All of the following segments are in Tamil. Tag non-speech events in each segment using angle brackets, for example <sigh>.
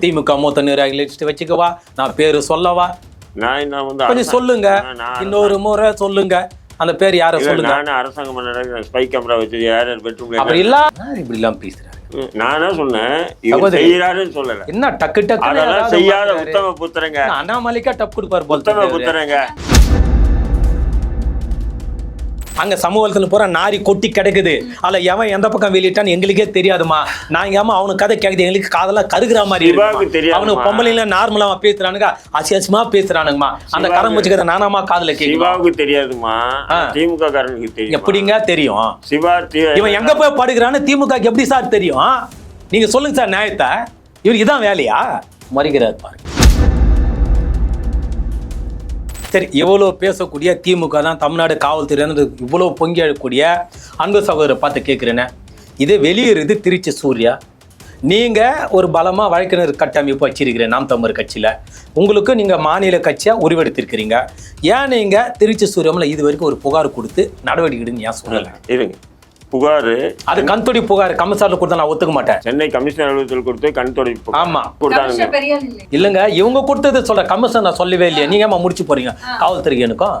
திமுக மூத்த நிர்வாகி லிஸ்ட் வச்சுக்கவா? நான் பேரு சொல்லவா? நான் வந்து கொஞ்சம் சொல்லுங்க. இன்னொரு முறை சொல்லுங்க. அந்த பேர் யார சொல்லுங்க? நானே அரசாங்கம் ஸ்பை கேமரா வச்சு யார் யார் பெட்ரூம்ல அப்படி இல்ல. இப்படி எல்லாம் பேசுறாரு? நானே சொன்னேன். இவர். செய்யறாருன்னு சொல்லல. என்ன டக்கு டக்கு அதெல்லாம் செய்யாத உத்தம புத்திரங்க. அண்ணாமலைக்கா டப் கொடுப்பாரு உத்தம. புத்திரங்க. அங்க சமூகத்துல பூரா நாரி கொட்டி கிடக்குது. அதுல எவன் எந்த பக்கம் வெளியிட்டான்னு எங்களுக்கே தெரியாதுமா. நாங்க ஏமா அவனுக்கு கதை கேக்குது எங்களுக்கு காதெல்லாம் கருகுற மாதிரி. தெரியாதுமா. அவனுக்கு பொம்பளைல நார்மலாவா பேசுறானுங்க அசியாசமா பேசுறானுங்கம்மா. அந்த கரம் வச்சுக்கிறத நானாமா காதுல கேக்குமா? சிவாவுக்கு தெரியாதுமா. திமுக காரனுக்கு தெரியும்? எப்படிங்க தெரியும்? சிவா இவன் எங்க போய் படுக்கிறான்னு திமுக எப்படி சார் தெரியும்? நீங்க சொல்லுங்க சார் நியாயத்தை. இவருக்கு இதான் வேலையா? மறிக்கிறார் பாருங்க. சரி இவ்வளோ பேசக்கூடிய திமுக தான் தமிழ்நாடு காவல்துறை இவ்வளோ பொங்கி அழக்கூடிய அன்பு சகோதரரை பார்த்து கேட்குறேன்னு இது வெளியேறுது திருச்சி சூர்யா. நீங்கள் ஒரு பலமாக வழக்கினர் கட்டமைப்பு வச்சிருக்கிறேன் நாம் தமிழர் கட்சியில். உங்களுக்கு நீங்கள் மாநில கட்சியாக உருவெடுத்திருக்கிறீங்க. ஏன் நீங்கள் திருச்சி சூரியமில் இது வரைக்கும் ஒரு புகார் கொடுத்து நடவடிக்கை எடுன்னு ஏன் சொல்லலை? இருங்க புகாரு அது கண்தொடி புகார் கமிஷனர்ல கொடுத்தா நான் ஒத்துக்க மாட்டேன். சென்னை கமிஷனர் அலுவலகத்தில் கொடுத்து கண் புகார் ஆமா. கொடுத்தாங்க கமிஷனர் பெரிய ஆள் இல்லை இல்லங்க இவங்க கொடுத்தது சொல்ற கமிஷன் நான் சொல்லவே இல்லையா. நீங்க ஏமா முடிச்சு போறீங்க? காவல்துறைக்கு எனக்கும்.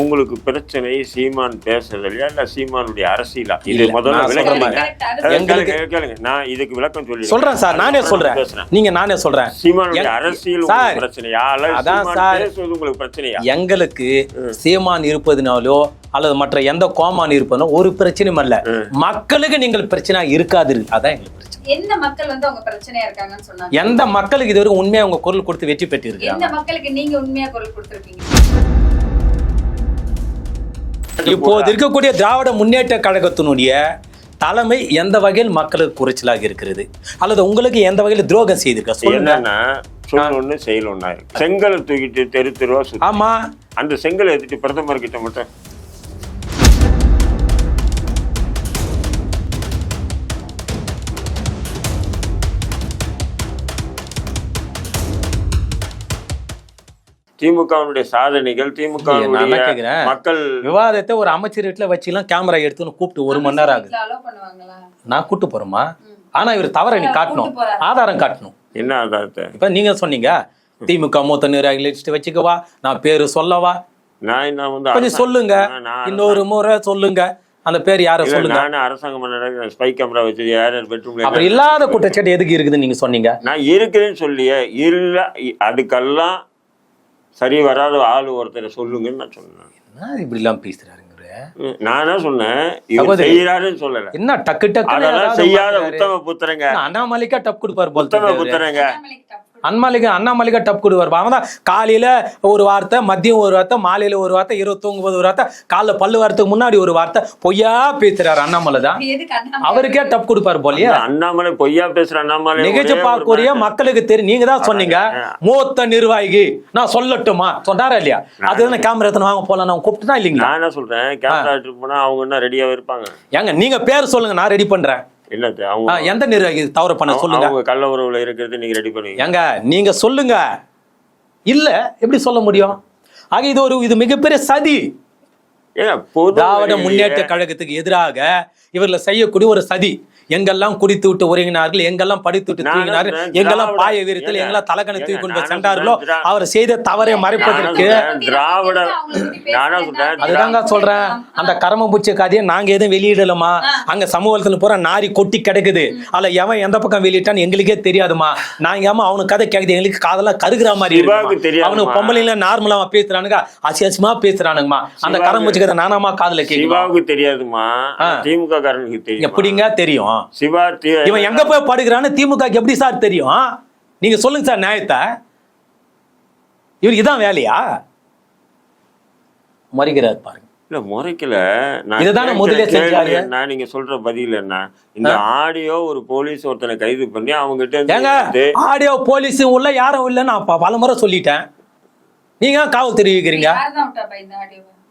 உங்களுக்கு பிரச்சனை சீமான் பேசுறதுலையா இல்ல சீமானுடைய அரசியலா? இது முதல்ல நான் விளக்கம் கேளுங்க. நான் இதுக்கு விளக்கம் சொல்லி சொல்றேன் சார் நானே சொல்றேன். நீங்க நானே சொல்றேன். சீமானுடைய அரசியல் பிரச்சனையா? அல்லது உங்களுக்கு பிரச்சனையா? எங்களுக்கு சீமான் இருப்பதுனாலோ அல்லது மற்ற எந்த கோமான் இருப்பதோ ஒரு பிரச்சனையும் அல்ல. மக்களுக்கு நீங்கள் பிரச்சனை இருக்காது. அதான் எங்களுக்கு பிரச்சனை. எந்த மக்கள் வந்து அவங்க பிரச்சனையா இருக்காங்கன்னு சொன்னாங்க? எந்த மக்களுக்கு இதுவரைக்கும் உண்மையா உங்க குரல் கொடுத்து வெற்றி பெற்று எந்த மக்களுக்கு நீங்க உண்மையா குரல் கொடுத்திருக்கீங்க? இப்போது இருக்கக்கூடிய திராவிட முன்னேற்ற கழகத்தினுடைய தலைமை எந்த வகையில் மக்களுக்கு குறைச்சலாக இருக்கிறது? அல்லது உங்களுக்கு எந்த வகையில் துரோகம் செய்திருக்க? என்னன்னா சொல் ஒண்ணு செயல் ஒண்ணா இருக்கு செங்கலை தூக்கிட்டு தெரு தெருவா ஆமா. அந்த செங்கலை எடுத்துட்டு பிரதமர் கிட்ட மட்டும் திமுகவினுடைய சாதனைகள் திமுக நான் என்ன கேக்குறேன்? மக்கள் விவாதத்தை ஒரு அமைச்சர் வீட்டுல வச்சுலாம் கேமரா எடுத்துன்னு கூப்பிட்டு ஒரு மணி நேரம் ஆகுது. நான் கூட்டு போறேமா ஆனா இவர் தவற நீ காட்டணும். ஆதாரம் காட்டணும். என்ன ஆதாரத்தை? இப்ப நீங்க சொன்னீங்க திமுக மூத்த நிர்வாகி லிஸ்ட் வச்சுக்கவா நான் பேரு சொல்லவா? நான் வந்து கொஞ்சம் சொல்லுங்க. இன்னொரு முறை சொல்லுங்க. அந்த பேர் யார சொல்லுங்க? நானே அரசாங்கம் ஸ்பை கேமரா வச்சு யார் பெட்ரூம்ல அப்படி இல்லாத குற்றச்சாட்டு எதுக்கு இருக்குதுன்னு நீங்க சொன்னீங்க? நான் இருக்கிறேன்னு சொல்லியே இல்ல அதுக்கெல்லாம் சரி வராத ஆள் ஒருத்தரை சொல்லுங்கன்னு நான் சொன்னேன் என்ன இப்படி எல்லாம் பேசுறாருங்க இவரு? ம், நானே சொன்னேன் இவர். செய்யறாருன்னு சொல்லல என்ன டக்கு டக்கு அதெல்லாம் செய்யாத உத்தம புத்திரங்க அண்ணாமலைக்கா டப் கொடுப்பாரு உத்தம. புத்திரங்க அண்ணாமலைக்கு அண்ணாமலைக்கா டப் கொடுப்பாரு அவன் தான். காலையில ஒரு வார்த்தை மதியம் ஒரு வார்த்தை மாலையில ஒரு வார்த்தை இரவு தூங்கும்போது ஒரு வார்த்தை காலைல பல்லு வாரத்துக்கு முன்னாடி ஒரு வார்த்தை. பொய்யா பேசுறாரு அண்ணாமலை தான். அவருக்கே டப் கொடுப்பாரு போலயே. அண்ணாமலை பொய்யா பேசுற அண்ணாமலை நிகழ்ச்சி பார்க்கக்கூடிய. மக்களுக்கு தெரியும். நீங்க தான் சொன்னீங்க. மூத்த நிர்வாகி. நான் சொல்லட்டுமா? சொன்னாரா இல்லையா? அதுதானே கேமரா எத்தனை வாங்க போலாம். நான் கூப்பிட்டுனா இல்லைங்களா? நான் என்ன சொல்றேன்? கேமரா போனா அவங்க என்ன ரெடியாவே இருப்பாங்க? ஏங்க நீங்க பேர் சொல்லுங்க. நான் ரெடி பண்றேன். ஆ, அவங்க எந்த நிர்வாகி தவறு பண்ண சொல்லுங்க. அவங்க கள்ள உறவுல இருக்கிறது நீங்க ரெடி பண்ணுவீங்க. ஏங்க நீங்க சொல்லுங்க. இல்ல எப்படி சொல்ல முடியும்? ஆக இது ஒரு இது மிகப்பெரிய சதி. திராவிட முன்னேற்ற கழகத்துக்கு எதிராக இவர்ல செய்யக்கூடிய ஒரு சதி. எங்கெல்லாம் குடித்து விட்டு உறங்கினார்கள் எங்கெல்லாம் படித்து விட்டு தூங்கினார்கள் எங்கெல்லாம் பாய விரித்தல் எங்கெல்லாம் தலைக்கணை தூக்கி கொண்டு சென்றார்களோ அவர் செய்த தவறை மறைப்பதற்கு திராவிட- அதுதாங்க சொல்றேன். அந்த கரமபூச்சி கதையை நாங்க எதுவும் வெளியிடலமா அங்க சமூகத்துல பூரா நாரி கொட்டி கிடக்குது. அதுல எவன் எந்த பக்கம் வெளியிட்டான்னு எங்களுக்கே தெரியாதுமா நாங்க ஏமா அவனுக்கு கதை கேக்குது? எங்களுக்கு காதெல்லாம் கருகுற மாதிரி. அவனுக்கு பொம்பளைல நார்மலாவா பேசுறானுங்க. அசியாசமா பேசுறானுங்கம்மா. அந்த கரம்பூச்சி கதை நானாமா காதுல சிவாவுக்கு தெரியாதுமா. திமுக காரனுக்கு தெரியும்? எப்படிங்க தெரியும். சிவா இவன் எங்க போய் படுக்கிறான்னு திமுக எப்படி சார் தெரியும்? நீங்க சொல்லுங்க சார் நியாயத்தை. இவருக்கு இதான் வேலையா? மறிக்கிறார் பாருங்க. இல்ல முறைக்கல. நான் முதல்ல செஞ்சாரு. என்ன? நீங்க சொல்ற பதில் என்ன? இந்த ஆடியோ ஒரு போலீஸ் ஒருத்தனை கைது பண்ணி அவங்க கிட்ட ஆடியோ போலீஸ் உள்ள யாரும் இல்லைன்னு நான் பல முறை சொல்லிட்டேன். நீங்க ஏன் காவல் தெரிவிக்கிறீங்க?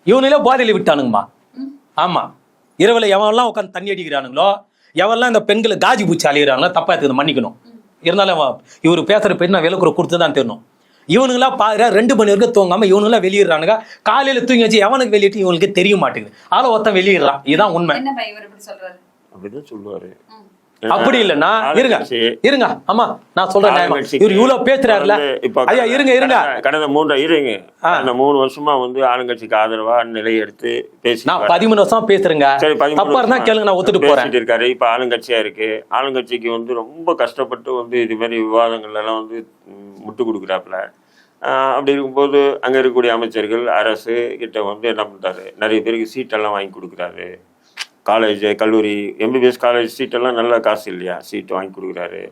இவனில போதையில விட்டானுங்கம்மா. ஆமா. இரவுல எவன்லாம் உட்காந்து தண்ணி அடிக்கிறானுங்களோ எவன்லாம் இந்த பெண்களை காஜி பூச்சி அழிகிறாங்களோ தப்பா எடுத்து மன்னிக்கணும். இருந்தாலும் இவர் பேசுற பெண் நான் விலக்குற கொடுத்து தான் தெரியணும் இவனுங்களா பாரு ரெண்டு மணி வரைக்கும் தூங்காம இவனுங்களா வெளியிடுறானுங்க. காலையில தூங்கி வச்சு எவனுக்கு வெளியிட்டு இவனுக்கு தெரிய மாட்டேங்குது. ஆள ஒருத்தன் வெளியிடுறான். இதுதான் உண்மை. என்னப்பா இவர் இப்படி சொல்றாரு? அப்படிதான் சொல்லுவாரு. அப்படி இல்லைன்னா இருங்க. இருங்க. ஆமா நான் சொல்றேன் இவர் இவ்வளவு பேசுறாருல ஐயா இருங்க இருங்க. கடந்த- மூன்று இருங்க. கடந்த மூணு வருஷமா வந்து ஆளுங்கட்சிக்கு ஆதரவா நிலை எடுத்து பேசி நான் பதிமூணு வருஷம் பேசுறேங்க. தப்பா இருந்தா கேளுங்க நான் ஒத்துட்டு போறேன். இருக்காரு. இப்ப ஆளுங்கட்சியா இருக்கு. ஆளுங்கட்சிக்கு வந்து ரொம்ப கஷ்டப்பட்டு வந்து இது மாதிரி விவாதங்கள் எல்லாம் வந்து முட்டு கொடுக்குறாப்புல. அப்படி இருக்கும்போது அங்க இருக்கக்கூடிய அமைச்சர்கள் அரசு கிட்ட வந்து என்ன பண்றாரு? நிறைய பேருக்கு சீட்டெல்லாம் வாங்கி கொடுக்குறாரு. காலேஜ் கல்லூரி எம்பிபிஎஸ் காலேஜ் சீட்டெல்லாம் நல்ல காசு இல்லையா? சீட் வாங்கி கொடுக்குறாரு.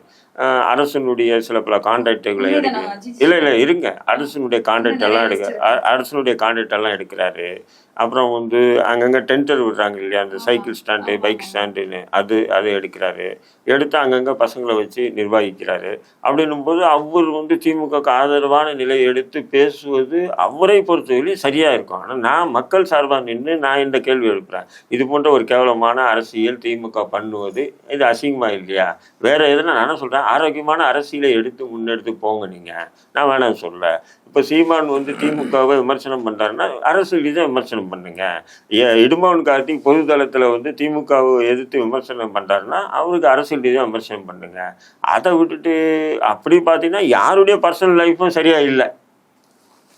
அரசனுடைய சில பல கான்ட்ராக்டுகளை எடுக்க? இல்லை இல்லை இருங்க. அரசனுடைய கான்ட்ராக்ட் எல்லாம் எடுக்க அரசனுடைய கான்ட்ராக்ட் எல்லாம் எடுக்கிறாரு. அப்புறம் வந்து அங்கங்க டென்டர் விடுறாங்க இல்லையா? அந்த சைக்கிள் ஸ்டாண்டு பைக் ஸ்டாண்டுன்னு அது அது எடுக்கிறாரு. எடுத்து அங்கங்க பசங்களை வச்சு நிர்வகிக்கிறாரு. அப்படின்னும் போது அவர் வந்து திமுகக்கு ஆதரவான நிலையை எடுத்து பேசுவது அவரை பொறுத்தவரையிலும் சரியா இருக்கும். ஆனால் நான் மக்கள் சார்பாக நின்று நான் இந்த கேள்வி எழுப்புறேன். இது போன்ற ஒரு கேவலமான அரசியல் திமுக பண்ணுவது இது அசிங்கமா இல்லையா? வேற எதுனா நான் என்ன சொல்றேன். ஆரோக்கியமான அரசியலை எடுத்து முன்னெடுத்து போங்க நீங்க. நான் வேணாம் சொல்ல இப்போ சீமான் வந்து திமுகவை விமர்சனம் பண்றாருன்னா அரசு ரீதியாக விமர்சனம் பண்ணுங்க. ஏ- இடும்பவன் கார்த்திக் பொது தளத்துல வந்து திமுகவை எதிர்த்து விமர்சனம் பண்றாருன்னா அவருக்கு அரசியல் ரீதியாக விமர்சனம் பண்ணுங்க. அதை விட்டுட்டு அப்படி பார்த்தீங்கன்னா யாருடைய பர்சனல் லைஃப்பும் சரியா இல்லை.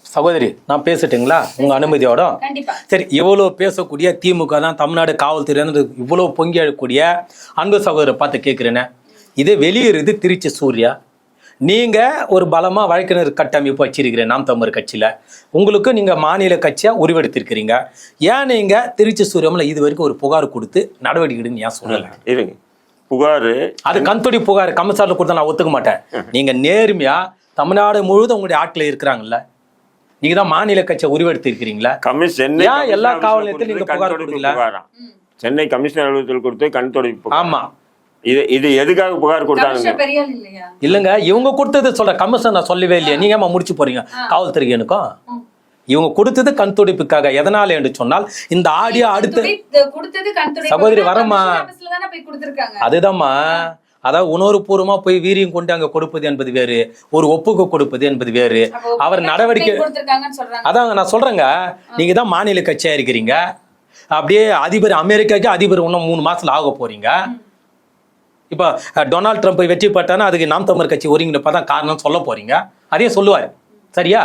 சகோதரி நான் பேசட்டுங்களா? உங்க அனுமதியோட? கண்டிப்பா. சரி இவ்வளவு பேசக்கூடிய திமுக தான் தமிழ்நாடு காவல்துறை இவ்வளவு பொங்கி அழக்கூடிய அன்பு சகோதரரை பார்த்து கேட்கிறேனே இது வெளியேறுது திருச்சி சூர்யா. நீங்க ஒரு பலமா வழக்கினர் கட்டமைப்பு வச்சிருக்கிறேன் நாம் தமிழர் கட்சியில. உங்களுக்கு நீங்க மாநில கட்சியா உருவெடுத்திருக்கிறீங்க. ஏன் நீங்க திருச்சி சூரியம்ல இது வரைக்கும் ஒரு புகார் கொடுத்து நடவடிக்கை எடுன்னு ஏன் சொல்லல இருங்க புகார் அது கண்தொடி புகார் கமிஷனர்ல கொடுத்தா நான் ஒத்துக்க மாட்டேன். நீங்க நேர்மையா தமிழ்நாடு முழுவதும் உங்களுடைய ஆட்கள் இருக்கிறாங்கல்ல நீங்க தான் மாநில கட்சியை உருவெடுத்து இருக்கிறீங்களா கமிஷ் சென்னை ஏன் எல்லா கமிஷனர் காவல் நிலையத்திலும் நீங்க புகார் கொடுக்கல? சென்னை கமிஷனர் அலுவலகத்தில் கொடுத்து கண் புகார். ஆமா. இது இது எதுக்காக புகார் கொடுத்தாங்க இல்லங்க இவங்க கொடுத்தது சொல்ற கமிஷன் நான் சொல்லவே இல்லையா. நீங்க ஏமா முடிச்சு போறீங்க? காவல்துறை எனக்கும். இவங்க கொடுத்தது கண் துடிப்புக்காக. எதனால என்று சொன்னால் இந்த ஆடியோ அடுத்து சகோதரி, கொடுத்திருக்காங்க. அதுதாம்மா. அதாவது உணர்வுபூர்வமா போய் வீரியம் கொண்டு அங்க கொடுப்பது என்பது வேறு. ஒரு ஒப்புக்கு கொடுப்பது என்பது வேறு. அவர் நடவடிக்கை துடை கொடுத்திருக்காங்கன்னு சொல்றாங்க? அதாங்க நான் சொல்றேங்க. நீங்க தான் மாநில கட்சியா இருக்கிறீங்க. அப்படியே அதிபர் அமெரிக்காக்கு அதிபர் இன்னும் மூணு மாசத்துல ஆக போறீங்க. இப்போ டொனால்ட் ட்ரம்ப் வெற்றி பெற்றானா அதுக்கு நாம் தமிழர் கட்சி ஒருங்கிணைப்பா தான் காரணம் சொல்ல போறீங்க. அதையும் சொல்லுவார். சரியா?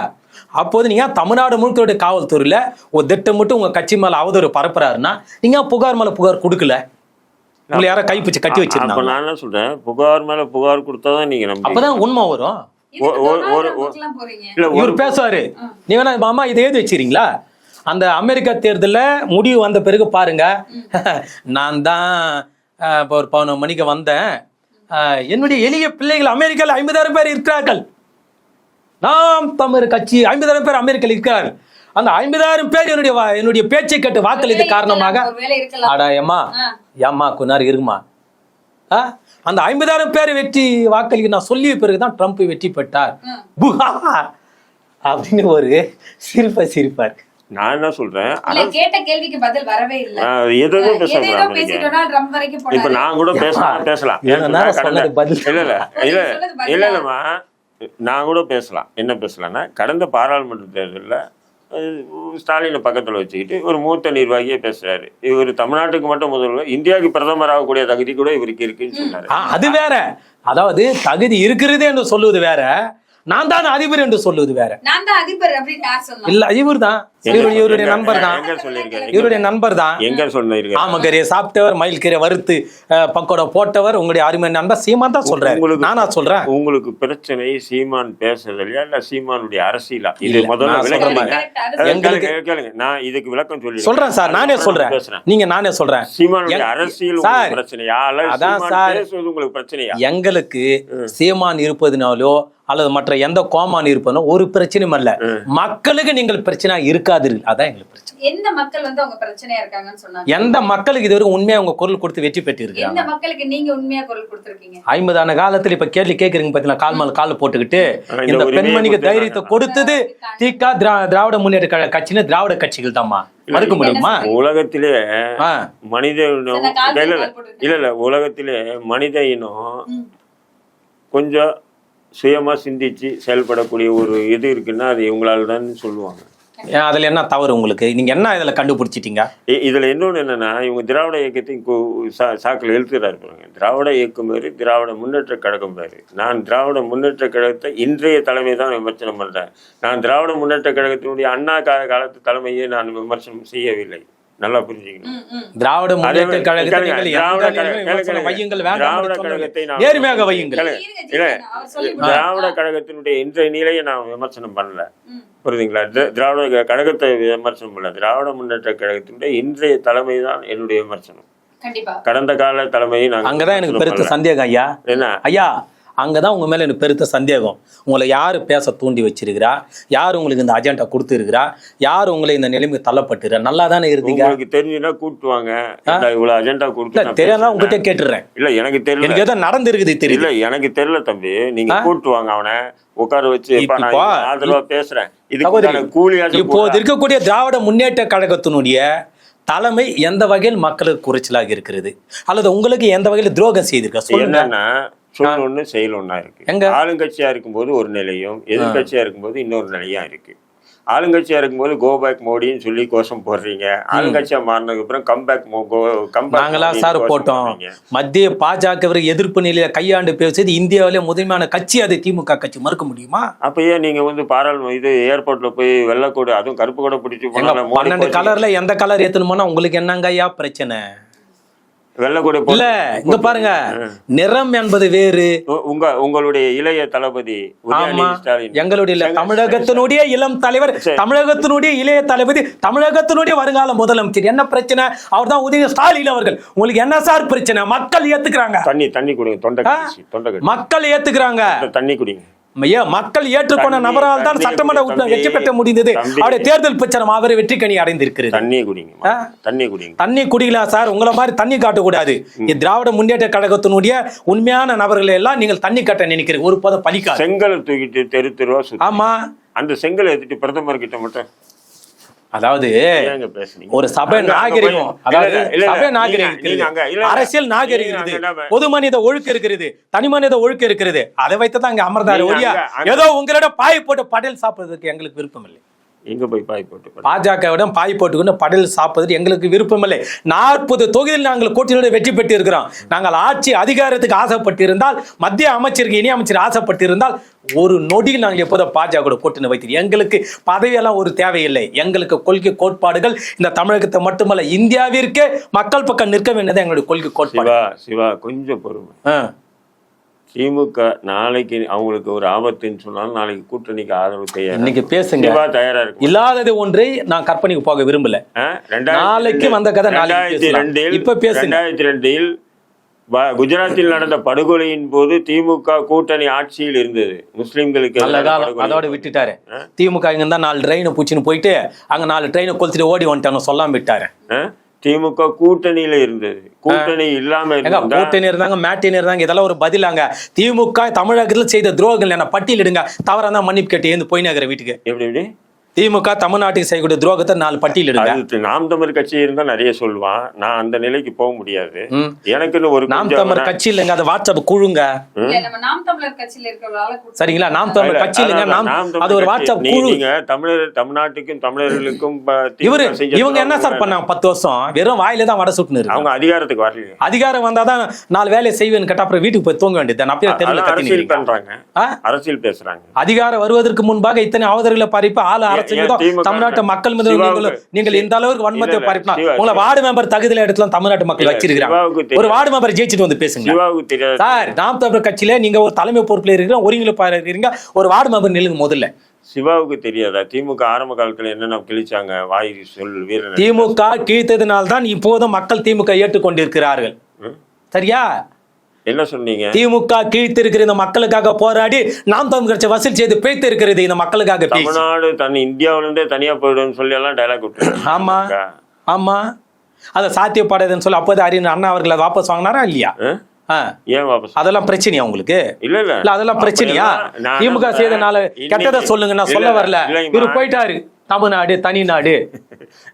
அப்போது நீங்க தமிழ்நாடு முழுக்கோட காவல்துறையில ஒரு திட்டமிட்டு உங்க கட்சி மேல அவதூறு பரப்புறாருன்னா நீங்க புகார் மேல புகார் கொடுக்கல? உங்களை யாரோ கைப்பிச்சு கட்டி அப்ப வச்சிருந்தாங்க. நான் என்ன சொல்றேன்? புகார் மேல புகார் கொடுத்தாதான் நீங்க நம்பி அப்பதான் உண்மை வரும். இவர் பேசுவாரு. நீ வேணா மாமா இதை எழுதி வச்சிருக்கீங்களா? அந்த அமெரிக்கா தேர்தல்ல முடிவு வந்த பிறகு பாருங்க. <laughs> நான் தான் இப்போ ஒரு பதினொரு மணிக்கு வந்தேன் என்னுடைய எளிய பிள்ளைகள் அமெரிக்காவில் ஐம்பதாயிரம் பேர் இருக்கிறார்கள் நாம் தமிழர் கட்சி ஐம்பதாயிரம் பேர் அமெரிக்காவில் இருக்கிறார்கள் அந்த ஐம்பதாயிரம் பேர் என்னுடைய என்னுடைய பேச்சை கேட்டு வாக்களித்த காரணமாக அடா ஏம்மா ஆ. ஏம்மா கொஞ்ச இருக்குமா ஆ? அந்த ஐம்பதாயிரம் பேர் வெற்றி வாக்களிக்க நான் சொல்லிய பிறகுதான் ட்ரம்ப் வெற்றி பெற்றார். புஹா! அப்படின்னு ஒரு சிரிப்பா சிரிப்பார் நான் என்ன சொல்றேன்? கேட்ட கேள்விக்கு பதில் வரவே இல்ல. இப்ப நான் கூட பேசலாம். பேசலாம். இல்ல இல்ல இல்ல? இல்ல இல்லம்மா. நான் கூட பேசலாம். என்ன பேசலாம்னா கடந்த பாராளுமன்ற தேர்தலில் ஸ்டாலினை பக்கத்துல வச்சுக்கிட்டு ஒரு மூத்த நிர்வாகியே பேசுறாரு. இவர் தமிழ்நாட்டுக்கு மட்டும் முதல்வர் இந்தியாவுக்கு பிரதமர் ஆகக்கூடிய தகுதி கூட இவருக்கு இருக்குன்னு சொன்னாரு. அது வேற. அதாவது தகுதி இருக்கிறது என்று சொல்லுவது வேற. நான் தான் அதிபர் என்று சொல்லுவது வேற. நான் தான் அதிபர் இல்ல இவர் தான் இவருடைய நண்பர் தான் இவருடைய நண்பர் தான் எங்க சொன்னிருக்காரு ஆமக்கரையை சாப்பிட்டவர் மயில் கீரை வறுத்து பக்கோடா போட்டவர் உங்களுடைய அருமை நண்பர் சீமான் தான் சொல்றாரு. உங்களுக்கு- நானா சொல்றேன். உங்களுக்கு பிரச்சனை சீமான் பேசுறதுலையா இல்ல சீமானுடைய அரசியலா? இது முதல்ல நான் இதுக்கு விளக்கம் சொல்லி சொல்றேன் சார் நானே சொல்றேன். நீங்க நானே சொல்றேன். சீமானுடைய அரசியல் பிரச்சனையா? அதான் சார். உங்களுக்கு பிரச்சனையா? எங்களுக்கு சீமான் இருப்பதுனாலோ அல்லது மற்ற எந்த கோமான் இருப்பதோ ஒரு பிரச்சனையும் அல்ல. மக்களுக்கு நீங்கள் பிரச்சனை இருக்காதீர்கள். அதான் எங்களுக்கு பிரச்சனை. எந்த மக்கள் வந்து அவங்க பிரச்சனையா இருக்காங்கன்னு சொன்னாங்க? எந்த மக்களுக்கு இதுவரைக்கும் உண்மையா உங்க குரல் கொடுத்து வெற்றி பெற்று எந்த மக்களுக்கு நீங்க உண்மையா குரல் கொடுத்திருக்கீங்க? ஐம்பதான காலத்துல இப்ப கேள்வி கேக்குறீங்க பாத்தீங்களா? கால் மேல கால் போட்டுக்கிட்டு இந்த பெண்மணிக்கு தைரியத்தை கொடுத்தது திக திராவிட முன்னேற்ற கட்சின்னு திராவிட கட்சிகள் தாம்மா. மறுக்க முடியுமா? உலகத்திலே. மனித இனம் இல்ல இல்ல. உலகத்திலே மனித இனம். கொஞ்சம் சுயமா சிந்திச்சு செயல்படக்கூடிய ஒரு இது இருக்குன்னா அது இவங்களால தான் சொல்லுவாங்க அதுல என்ன தவறு உங்களுக்கு? நீங்க என்ன இதுல கண்டுபிடிச்சிட்டீங்க? இதுல இன்னொன்னு என்னன்னா இவங்க திராவிட இயக்கத்தையும் சா- சாக்குல எழுத்துறாரு பாருங்க. திராவிட இயக்கம் பேரு திராவிட முன்னேற்ற கழகம் பேரு நான் திராவிட முன்னேற்ற கழகத்தை இன்றைய தலைமை தான் விமர்சனம் பண்றேன். நான் திராவிட முன்னேற்ற கழகத்தினுடைய அண்ணா கால காலத்து தலைமையை நான் விமர்சனம் செய்யவில்லை. நல்லா புரிஞ்சுக்கணும். திராவிட முன்னேற்ற அதே கழகத்தை வையுங்கள் திராவிட கழகத்தை நேர்மையாக வையுங்கள். திராவிட. கழகத்தினுடைய இன்றைய நிலையை நான் விமர்சனம் பண்ணல. புரியுதுங்களா? திராவிட கழகத்தை விமர்சனம் பண்ணல. திராவிட முன்னேற்ற கழகத்தினுடைய இன்றைய தலைமை தான் என்னுடைய விமர்சனம். கண்டிப்பா. கடந்த கால தலைமையை நான் அங்கதான் எனக்கு பெருத்த. சந்தேகம் ஐயா. என்ன? ஐயா அங்கதான் உங்க மேல எனக்கு பெருத்த சந்தேகம். உங்களை யாரு பேச தூண்டி வச்சிருக்கிறா? யார் உங்களுக்கு இந்த அஜெண்டா கொடுத்துருக்கிறா? யார் உங்களை இந்த நிலைமைக்கு தள்ளப்பட்டுறா நல்லா தானே இருந்தீங்க? உங்களுக்கு தெரிஞ்சுன்னா கூட்டுவாங்க இந்த இவ்வளவு அஜெண்டா கொடுத்து பேசுறேன். உங்ககிட்ட கேட்டுறேன். இல்ல எனக்கு தெரியல. எனக்கு ஏதோ நடந்திருக்குது தெரியுது. இல்ல எனக்கு தெரியல தம்பி. நீங்க ஆ? கூட்டுவாங்க அவனை. உட்கார வச்சு "எப்பா, நான் இப்போ- இவ்வளவு ஆதரவா பேசுறேன். இப்போது போடா." இருக்கக்கூடிய திராவிட முன்னேற்ற கழகத்தினுடைய தலைமை எந்த வகையில் மக்களுக்கு குறைச்சலாக இருக்கிறது? அல்லது உங்களுக்கு எந்த வகையில் துரோகம் செய்திருக்க? என்னன்னா சொல் ஒண்ணு செயல் ஒண்ணா இருக்கு? ஆளுங்கட்சியா இருக்கும்போது ஒரு நிலையும் எதிர்கட்சியா இருக்கும்போது இன்னொரு நிலையா இருக்கு. ஆளுங்கட்சியா இருக்கும்போது கோ பேக் மோடின்னு சொல்லி கோஷம் போடுறீங்க. ஆளுங்கட்சியா மாறினதுக்கு அப்புறம் கம்பேக் நாங்களா சார் போட்டோம். மத்திய பாஜக எதிர்ப்பு நிலையில கையாண்டு பேசுறது இந்தியாவிலே முதன்மையான கட்சி அது திமுக கட்சி. மறுக்க முடியுமா? அப்ப ஏன் நீங்க வந்து பாராளுமன்ற இது ஏர்போர்ட்ல போய் வெள்ளக்கோடு அதுவும் கருப்பு கூட பிடிச்சு பன்னெண்டு கலர்ல எந்த கலர் ஏத்தணுமோனா உங்களுக்கு என்னங்க ஐயா பிரச்சனை? வெள்ளக்கோடு இல்ல இங்க பாருங்க. நிறம் என்பது வேறு. உங்க உங்களுடைய இளைய தளபதி எங்களுடைய தமிழகத்தினுடைய இளம் தலைவர். தமிழகத்தினுடைய இளைய தளபதி தமிழகத்தினுடைய வருங்கால முதலமைச்சர். என்ன பிரச்சனை? அவர் தான் உதய ஸ்டாலின் அவர்கள். உங்களுக்கு என்ன சார் பிரச்சனை? மக்கள் ஏத்துக்கிறாங்க. தண்ணி தண்ணி குடிங்க தொண்டை தொண்டை மக்கள் ஏத்துக்கிறாங்க. தண்ணி குடிங்க. மக்கள் ஏற்றுக்கொண்ட நபரால் தான் சட்டமன்ற வெற்றி. பெற்ற முடிந்தது. அவருடைய தேர்தல் பிரச்சாரம் அவர் வெற்றி கனி அடைந்திருக்கிறது. தண்ணி குடிங்க? தண்ணி குடிங்க. தண்ணி குடிக்கலாம் சார்? உங்களை மாதிரி தண்ணி காட்டக்கூடாது. இந்த திராவிட முன்னேற்ற கழகத்தினுடைய உண்மையான நபர்களை எல்லாம் நீங்கள் தண்ணி கட்ட நினைக்கிறீங்க ஒரு பதம் பலிக்காது. செங்கலை தூக்கிட்டு தெரு தெருவா ஆமா. அந்த செங்கலை எடுத்துட்டு பிரதமர் கிட்ட மட்டும் அதாவது ஒரு சபை நாகரிகம் அதாவது சபை நாகரிகம் அரசியல் நாகரிகம் இருக்குது பொது மனித ஒழுக்கம் இருக்கிறது தனி மனித ஒழுக்கம் இருக்கிறது அதை வைத்து தான் அங்க அமர்ந்தாரு ஒழியா ஏதோ உங்களிடம் பாய் போட்டு படையல் சாப்பிடுறதுக்கு எங்களுக்கு விருப்பம் இல்லை எங்க போய் பாய் போட்டு? பாஜகவிடம் பாய் போட்டுக்கொண்டு படையல் சாப்பிடுறது எங்களுக்கு விருப்பமில்லை. நாற்பது தொகுதியில் நாங்கள் கூட்டணியோட வெற்றி பெற்று இருக்கிறோம் நாங்கள் ஆட்சி அதிகாரத்துக்கு ஆசைப்பட்டு இருந்தால் மத்திய அமைச்சருக்கு இணை அமைச்சர் ஆசைப்பட்டு இருந்தால் ஒரு நொடியில் நாங்கள் எப்போதும் பாஜக கூட்டணி வைத்தோம் எங்களுக்கு பதவியெல்லாம் ஒரு தேவையில்லை. எங்களுக்கு கொள்கை கோட்பாடுகள் இந்த தமிழகத்தை மட்டுமல்ல இந்தியாவிற்கே மக்கள் பக்கம் நிற்க வேண்டியது எங்களுடைய கொள்கை கோட்பாடு. சிவா சிவா கொஞ்சம் பொறுமை. திமுக நாளைக்கு அவங்களுக்கு ஒரு ஆபத்துன்னு சொன்னாலும் நாளைக்கு கூட்டணிக்கு ஆதரவு தயாரா இன்னைக்கு பேசுங்க. தயாரா இருக்கு இல்லாதது ஒன்றை நான் கற்பனைக்கு போக விரும்பல. நாளைக்கு வந்த கதை ரெண்டாயிரத்தி. ரெண்டில் இப்ப பேசுங்க. ரெண்டாயிரத்தி ரெண்டில் குஜராத்தில் நடந்த படுகொலையின் போது திமுக கூட்டணி ஆட்சியில் இருந்தது. முஸ்லிம்களுக்கு. அதோட விட்டுட்டாரு. திமுக இங்க இருந்தா நாலு ட்ரெயினை பூச்சின்னு போயிட்டு அங்க நாலு ட்ரெயினை கொளுத்திட்டு ஓடி வந்துட்டானு சொல்லாம விட்டாரு? திமுக கூட்டணியில இருந்தது. கூட்டணி இல்லாம கூட்டணி இருந்தாங்க மேட்டினி இருந்தாங்க இதெல்லாம் ஒரு பதிலாங்க திமுக தமிழகத்தில் செய்த துரோகங்கள் என்ன? பட்டியலிடுங்க தவறா தான் மன்னிப்பு கேட்டு ஏந்து போய் நகர வீட்டுக்கு. எப்படி எப்படி? திமுக தமிழ்நாட்டுக்கு செய்யக்கூடிய துரோகத்தை நாலு பட்டியலிடுங்க அது நாம் தமிழ் கட்சி இருந்தா நிறைய சொல்லுவான். நான் அந்த நிலைக்கு போக முடியாது. ம். எனக்குன்னு ஒரு நாம் தமிழர் கட்சி இல்லைங்க அது வாட்ஸ்அப் குழுங்க. சரிங்களா? நாம் தமிழர் கட்சி இல்லைங்க நாம் தமிழ் அது ஒரு. வாட்ஸ்அப் குழு. தமிழர் தமிழ்நாட்டுக்கும் தமிழர்களுக்கும் இவரு இவங்க என்ன சார் பண்ணாங்க பத்து வருஷம்? வெறும் வாயில தான் வடை இருக்கு அவங்க அதிகாரத்துக்கு வரல அதிகாரம் வந்தாதான் நாலு வேலையை செய்வேன்னு கேட்டா அப்புறம் வீட்டுக்கு போய் தூங்க வேண்டியது அப்படியே கத்தி அரசியல். பண்றாங்க? அரசியல் பேசுறாங்க. அதிகாரம் வருவதற்கு முன்பாக இத்தனை அவதர்களை பறிப்பு ஆளு அரசு தமிழ்நாட்டு மக்கள் மீது நீங்கள் இந்த அளவுக்கு வன்மத்தை சிவா- உங்களை வார்டு மெம்பர் தகுதியில இடத்துல தமிழ்நாட்டு மக்கள் தெரியும். ஒரு வார்டு மெம்பர் ஜெயிச்சுட்டு வந்து பேசுங்க சார் நாம் தமிழர் கட்சியில நீங்க ஒரு தலைமை பொறுப்புல இருக்கிற ஒருங்கிணைப்பாளர் இருக்கிறீங்க ஒரு வார்டு மெம்பர் நில்லுங்க முதல்ல. சிவாவுக்கு தெரியாதா? திமுக ஆரம்ப காலத்துல என்னென்ன கிழிச்சாங்க? வாய் சொல் திமுக கீழ்த்ததினால் தான் இப்போதும் மக்கள் திமுக ஏற்றுக்கொண்டிருக்கிறார்கள்? சரியா? என்ன சொன்னீங்க? திமுக கீழ்த்திருக்கிற இந்த மக்களுக்காக போராடி நாம் தமிழ் கட்சி வசூல் செய்து பேய்த்து இருக்கிறது இந்த மக்களுக்காக தமிழ்நாடு தன் இந்தியாவில இருந்தே தனியா போயிடும்னு சொல்லி எல்லாம் டைலாக் விட்டு ஆமா. ஆமா. அதை சாத்தியப்படாதுன்னு சொல்லி அப்போது அறிஞர் அண்ணா அவர்களை வாபஸ் வாங்கினாரா இல்லையா. ஏன் வாபஸ்? அதெல்லாம் பிரச்சனையா உங்களுக்கு? இல்ல இல்ல. அதெல்லாம் பிரச்சனையா? திமுக செய்தனால கெட்டதை சொல்லுங்க நான் சொல்ல வரல. இவரு போயிட்டாரு. தமிழ்நாடு தனி நாடு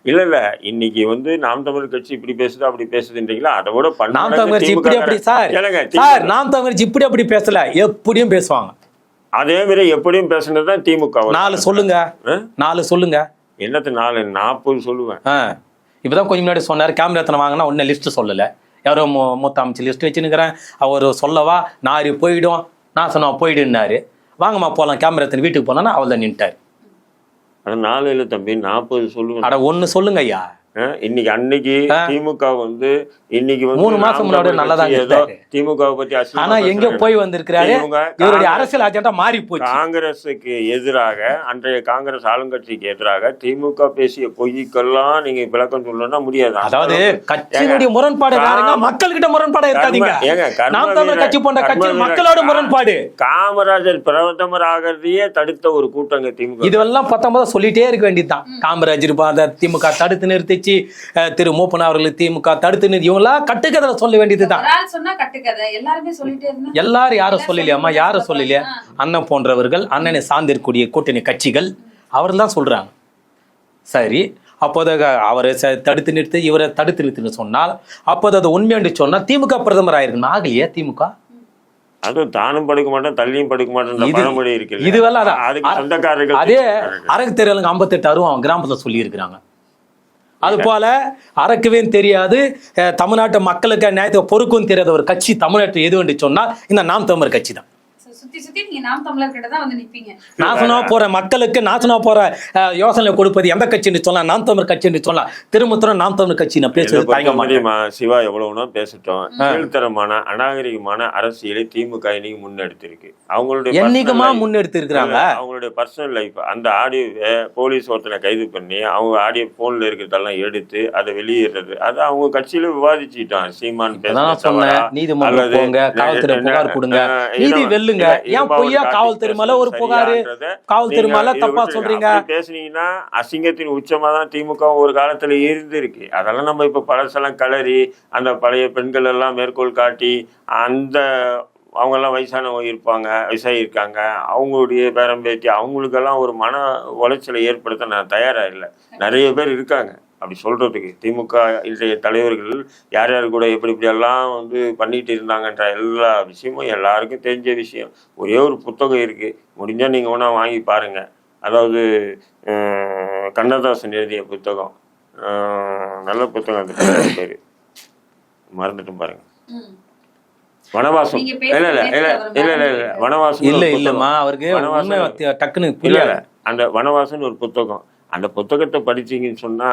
இல்ல இல்ல. இன்னைக்கு வந்து நாம் தமிழ் கட்சி இப்படி பேசுது அப்படி பேசுதுன்றீங்களா அதை விட நாம் தமிழ் கட்சி இப்படி அப்படி சார் சார் நாம் தமிழ் கட்சி இப்படி அப்படி பேசல. எப்படியும் பேசுவாங்க. அதே மாதிரி எப்படியும் பேசுனது தான் திமுக. நாலு சொல்லுங்க? நாலு சொல்லுங்க. என்னத்து நாலு? நாற்பது சொல்லுவேன். இப்பதான் கொஞ்சம் முன்னாடி சொன்னார். கேமரா எத்தனை வாங்கினா ஒன்றும் லிஸ்ட் சொல்லலை. யாரோ மூ மூத்த அமைச்சு லிஸ்ட் வச்சுன்னுக்கிறேன். அவர் சொல்லவா? நாரி போயிடும். நான் சொன்னா போயிடுன்னாரு. வாங்கம்மா போகலாம் கேமரா எத்தனை? வீட்டுக்கு போனா அவள் தான் நின்ட்டார். அட நாலு இல்லை தம்பி நாற்பது சொல்லுங்க. அட ஒன்று சொல்லுங்க ஐயா இன்னைக்கு அன்னைக்கு. திமுக வந்து இன்னைக்கு வந்து மூணு மாசம் முன்னாடி நல்லதா ஏதோ இருந்தாரு. திமுக பத்தி ஆனா எங்க. போய் வந்திருக்கிறாரு? இவருடைய அரசியல் அஜெண்டா மாறி போச்சு. காங்கிரசுக்கு எதிராக அன்றைய காங்கிரஸ் ஆளுங்கட்சிக்கு எதிராக திமுக பேசிய பொய்க்கெல்லாம் நீங்க விளக்கம் சொல்லணும்னா முடியாது? அதாவது கட்சியினுடைய முரண்பாடு மக்கள்கிட்ட முரண்பாடா இருக்காதீங்க ஏங்க, நாம் தமிழர் கட்சி போன்ற கட்சி மக்களோட முரண்பாடு. காமராஜர் பிரதமர் ஆகிறதையே தடுத்த ஒரு கூட்டங்க திமுக. இதுவெல்லாம் பத்தொன்பது சொல்லிட்டே இருக்க வேண்டியதுதான். காமராஜர் பாத திமுக தடுத்து நிறுத்திச்சு அஹ், திரு மூப்பன் அவர்கள் திமுக தடுத்து நிறுத்தி இவங்கெல்லாம் கட்டுக்கதை சொல்ல சொன்னா கட்டுக்கதை. எல்லாருமே யாரும் சொல்லலையாம்மா சொல்லி யாரும் சொல்லலையா. அண்ணன் போன்றவர்கள் அண்ணனை சார்ந்திருக்கக்கூடிய கூட்டணி கட்சிகள் அவர் தான் சொல்றாங்க. சரி அப்போது அவரை தடுத்து நிறுத்து இவரை தடுத்து நிறுத்துன்னு சொன்னால் அப்போது அது உண்மையாண்டு சொன்னால் திமுக பிரதமர் ஆயிருக்கணும் ஆகலையா திமுக? அதுவும் தானும் படுக்க மாட்டேன் தள்ளியும் படுக்க மாட்டேன் இது- சொந்தக்காரர்கள் அதே. அரக்கு தெரியலுங்க ஐம்பத்தெட்டு அருவம் அவன் கிராமத்துல சொல்லி இருக்கிறாங்க அது போல அறக்கவே தெரியாது தமிழ்நாட்டு மக்களுக்கு நியாயத்தை பொறுக்கும் தெரியாத ஒரு கட்சி தமிழ்நாட்டில் எது என்று சொன்னால் இந்த நாம் தமிழர் கட்சி தான். சுத்தி சுத்தி நீங்க நாம் தமிழர் கிட்ட தான் வந்து நிப்பீங்க. நாசனா போற மக்களுக்கு நாசனா போற யோசனை கொடுப்பது எந்த கட்சின்னு சொல்லலாம் நாம் தமிழர் கட்சின்னு சொல்லலாம் திரும்பத்திரம் நாம் தமிழர் கட்சி நான் என்னை பேசுறது சிவா எவ்வளவுனா பேசட்டும். கீழ்த்தரமான அநாகரிகமான அரசியலை திமுக இன்னைக்கு முன்னெடுத்திருக்கு. அவங்களுடைய என்னைக்குமா முன்னெடுத்து இருக்கிறாங்க அவங்களுடைய பர்சனல் லைஃப் அந்த ஆடியோவை போலீஸ் ஒருத்தனை கைது பண்ணி அவங்க ஆடியோ போன்ல இருக்கிறதெல்லாம் எடுத்து அதை வெளியிடுறது. அது அவங்க கட்சியில விவாதிச்சுட்டான். சீமான்? நீதிமன்றம் போங்க காவல்துறை புகார் கொடுங்க. நீதி வெல்லுங்க. ஏன் பொய்யா காவல்துறை மேல ஒரு புகாரு? காவல்துறை மேல தப்பா. சொல்றீங்க. பேசுனீங்கன்னா அசிங்கத்தின் உச்சமா தான் திமுக ஒரு காலத்துல இருந்திருக்கு. அதெல்லாம் நம்ம இப்ப பழசெல்லாம் கலரி அந்த பழைய பெண்கள் எல்லாம் மேற்கோள் காட்டி அந்த அவங்க எல்லாம் வயசானவங்க இருப்பாங்க வயசாகி இருக்காங்க அவங்களுடைய பேரம் பேத்தி அவங்களுக்கெல்லாம் ஒரு மன உளைச்சலை ஏற்படுத்த நான் தயாரா இல்லை. நிறைய பேர் இருக்காங்க. அப்படி சொல்றதுக்கு திமுக இன்றைய தலைவர்கள் யார் யார் கூட எப்படி இப்படியெல்லாம் வந்து பண்ணிட்டு இருந்தாங்கன்ற எல்லா விஷயமும் எல்லாருக்கும் தெரிஞ்ச விஷயம். ஒரே ஒரு புத்தகம் இருக்கு. முடிஞ்சா நீங்க ஒன்றா வாங்கி பாருங்க. அதாவது கண்ணதாசன் எழுதிய புத்தகம். நல்ல புத்தகம் அந்த புத்தகம் பேரு. மறந்துட்டும் பாருங்க. வனவாசம். இல்ல இல்ல இல்ல இல்ல இல்ல இல்ல. வனவாசம் இல்ல இல்லம்மா. அவருக்கு வனவாசம் டக்குன்னு இல்ல அந்த வனவாசன் ஒரு புத்தகம். அந்த புத்தகத்தை படிச்சீங்கன்னு சொன்னா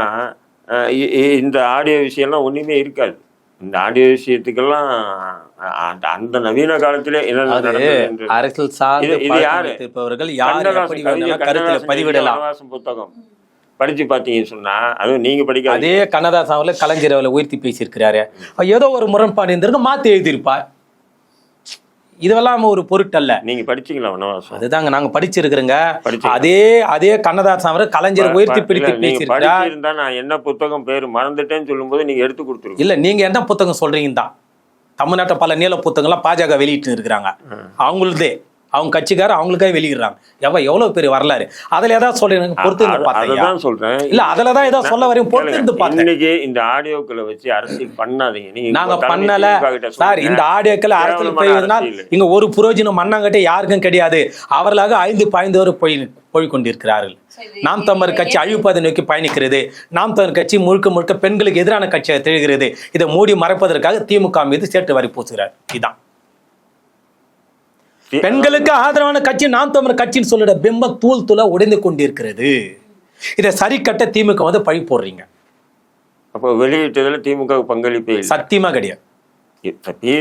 இந்த ஆடியோ விஷயம்லாம் ஒண்ணுமே இருக்காது. இந்த ஆடியோ விஷயத்துக்கெல்லாம் அந்த நவீன காலத்திலே அரசியல் சார்ந்து இது- இது யாரு? இருப்பவர்கள் யார் கண்ணதாசன் எப்படி கவிஞர் வேணாலும் கருத்துல கண்ணதாசன் எழுதிய பதிவிடலாம். வனவாசம் புத்தகம். படிச்சு பார்த்தீங்கன்னு சொன்னா அதுவும் நீங்க படிக்காது அதே கண்ணதாசன் அவர்ல கலைஞர் அவர்ல உயர்த்தி பேசியிருக்கிறாரு. ஏதோ ஒரு முரண்பாடு இருந்திருக்கு மாத்தி எழுதியிருப்பார். இதுவெல்லாம் ஒரு பொருட்டல்ல. நீங்க படிச்சீங்களா வனவாசம்? அதுதாங்க நாங்க படிச்சிருக்கிறோங்க. அதே அதே கண்ணதாசன் அவர் கலைஞர் உயர்த்தி பிடித்து படிச்சிருந்தா நான் என்ன புத்தகம் பேரு மறந்துட்டேன்னு சொல்லும்போது நீங்க எடுத்து கொடுத்துருங்க இல்ல நீங்க என்ன புத்தகம் சொல்றீங்க தான். தமிழ்நாட்டுல பல நீல புத்தகங்கள்லாம் பாஜக வெளியிட்டு இருக்கிறாங்க. அவங்களுதே. அவங்க கட்சிக்காரர் அவங்களுக்காக வெளியிடுறாங்க. எவ்வளோ எவ்வளவு பெரிய வரலாறு? அதுல ஏதாவது சொல்றீங்க பொறுத்து இருந்து அததான் சொல்றேன். இல்ல அதுல தான் ஏதாவது சொல்ல வரையும் பொறுத்து இருந்து பார்த்தேன். இன்னைக்கு இந்த ஆடியோக்களை வச்சு அரசியல் பண்ணாதீங்க. நீங்க நாங்க இப்ப தலைமை பண்ணல. சார். இந்த ஆடியோக்கள் அரசியல் பெய்வதனால் அரசியல். இங்க ஒரு புரோஜனம் மண்ணாங்கட்டே யாருக்கும் கிடையாது. அவர்களாக ஐந்து பாய்ந்தவர் போய் போய் கொண்டிருக்கிறார்கள் சரி. நாம் தமிழர் கட்சி அழிப்பதை நோக்கி பயணிக்கிறது. நாம் தமிழர் கட்சி முழுக்க முழுக்க பெண்களுக்கு எதிரான கட்சியாக திகழ்கிறது. இதை மூடி மறைப்பதற்காக திமுக மீது சேட்டு வரி பூசுகிறார். இதான். தி- பெண்களுக்கு ஆதரவான கட்சி நாம் தமிழர் கட்சின்னு சொல்லிட பிம்பம் தூள் தூளா உடைந்து கொண்டிருக்கிறது. இதை சரி கட்ட திமுக வந்து பழி போடுறீங்க. அப்போ வெளியிட்டதுல திமுக பங்களிப்பே சத்தியமா கிடையாது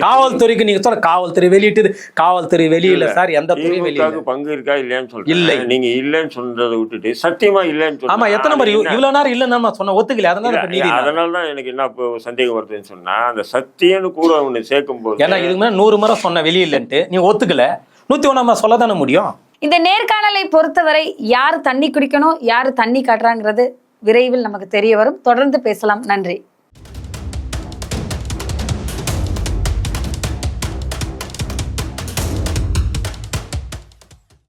காவல்துறைக்கு நீங்க சொல்ற காவல்துறை வெளியிட்டது. காவல்துறை வெளியில சார் எந்த துறையும் வெளியில பங்கு இருக்கா இல்லையான்னு சொல்றேன். இல்லை. நீங்க இல்லைன்னு சொல்றதை விட்டுட்டு சத்தியமா இல்லைன்னு ஆமா சொன்னா எத்தனை என்ன? இவ்வளவு நேரம் இல்லைன்னு நான் சொன்ன ஒத்துக்கல. அதனால. அதனால தான் எனக்கு என்ன சந்தேகம் வருதுன்னு சொன்னா அந்த சத்தியன்னு கூட ஒண்ணு சேர்க்கும் போது ஏன்னா இதுக்கு மேல நூறு முறை சொன்ன வெளியிலன்ட்டு நீ ஒத்துக்கல. நூத்தி ஒண்ணாம சொல்ல தானே முடியும்? இந்த நேர்காணலை பொறுத்தவரை யார் தண்ணி குடிக்கணும் யார் தண்ணி காட்டுறாங்கிறது விரைவில் நமக்கு தெரிய வரும். தொடர்ந்து பேசலாம். நன்றி.